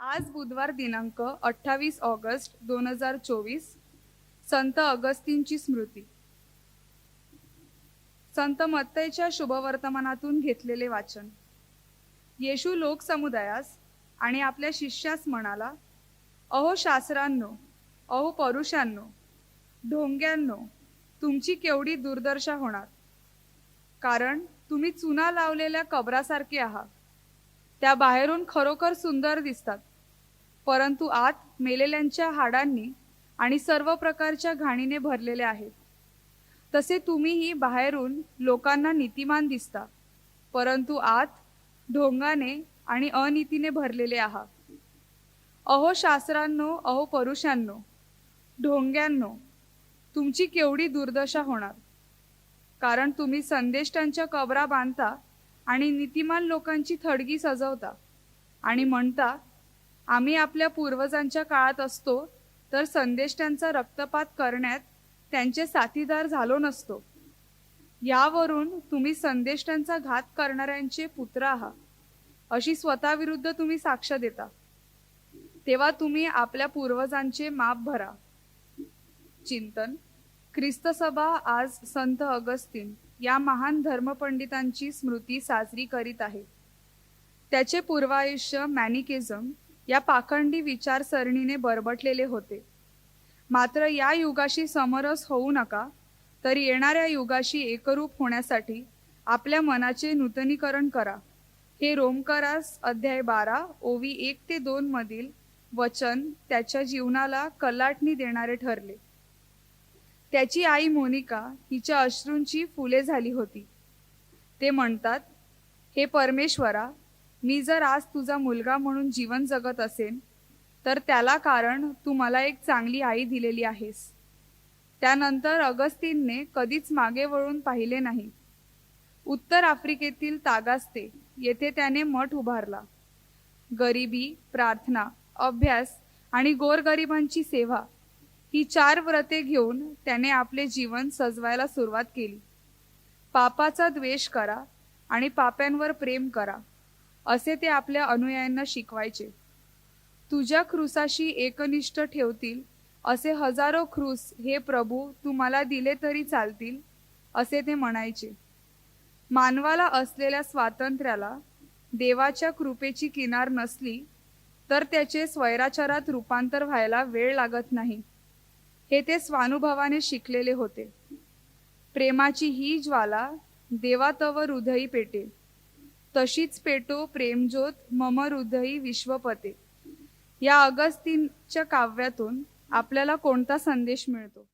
आज बुधवार दिनांक अठ्ठावीस ऑगस्ट दोन हजार चोवीस संत अगस्तींची स्मृती. संत मत्तेच्या शुभवर्तमानातून घेतलेले वाचन. येशू लोकसमुदायास आणि आपल्या शिष्यास म्हणाला अहो शास्त्रांनो अहो परुषांनो ढोंग्यांनो तुमची केवढी दुर्दशा होणार. कारण तुम्ही चुना लावलेल्या कबरासारखे आहात. त्या बाहेरून खरोखर सुंदर दिसतात. परंतु आत मेलेल्यांच्या हाडांनी आणि सर्व प्रकारच्या घाणीने भरलेले आहेत. तसे तुम्हीही बाहेरून लोकांना नीतिमान दिसता परंतु आत ढोंगाने आणि अनितीने भरलेले आहात. अहो शास्त्रांनो अहो परुषांनो ढोंग्यांनो तुमची केवढी दुर्दशा होणार? कारण तुम्ही संदेष्टांच्या कबरा बांधता आणि नीतिमान लोकांची थडगी सजवता आणि म्हणता आम्ही आपल्या पूर्वजांच्या काळात असतो तर संदेष्टांचा रक्तपात करण्यात त्यांचे साथीदार झालो नसतो. यावरून तुम्ही संदेष्टांचा घात करणाऱ्यांचे पुत्र आहात अशी स्वतःविरुद्ध तुम्ही साक्ष देता. तेव्हा तुम्ही आपल्या पूर्वजांचे माप भरा. चिंतन. ख्रिस्तसभा आज संत अगस्तीन या महान धर्मपंडितांची स्मृती साजरी करीत आहे. त्याचे पूर्वायुष्य मॅनिकेझम या पाखंडी विचारसरणीने बरबटलेले होते. मात्र या युगाशी समरस होऊ नका तर येणाऱ्या युगाशी एकरूप होण्यासाठी आपल्या मनाचे नूतनीकरण करा. हे रोमकरास अध्याय बारा ओवी एक ते दोन मधील वचन त्याच्या जीवनाला कलाटणी देणारे ठरले. त्याची आई मोनिका हिच्या अश्रूंची फुले झाली होती. ते म्हणतात हे परमेश्वरा मी जर आज तुझा मुलगा म्हणून जीवन जगत असेन तर त्याला कारण तू मला एक चांगली आई दिलेली आहेस. त्यानंतर अगस्तीनने कधीच मागे वळून पाहिले नाही. उत्तर आफ्रिकेतील तागास्ते येथे त्याने मठ उभारला. गरिबी प्रार्थना अभ्यास आणि गोरगरिबांची सेवा ही चार व्रते घेऊन त्याने आपले जीवन सजवायला सुरुवात केली. पापाचा द्वेष करा आणि पाप्यांवर प्रेम करा. असे ते आपल्या अनुयायांना शिकवायचे. तुझ्या क्रुसाशी एकनिष्ठ ठेवतील असे हजारो क्रूस हे प्रभू तुम्हाला दिले तरी चालतील असे ते म्हणायचे. मानवाला असलेल्या स्वातंत्र्याला देवाच्या कृपेची किनार नसली तर त्याचे स्वैराचारात रूपांतर व्हायला वेळ लागत नाही. हे ते स्वानुभवाने शिकलेले होते. प्रेमाची ही ज्वाला देवा तव हृदयी पेटे. तशीच पेटो प्रेमज्योत मम हृदयी विश्वपते. या अगस्तीनच्या काव्यातून आपल्याला कोणता संदेश मिळतो?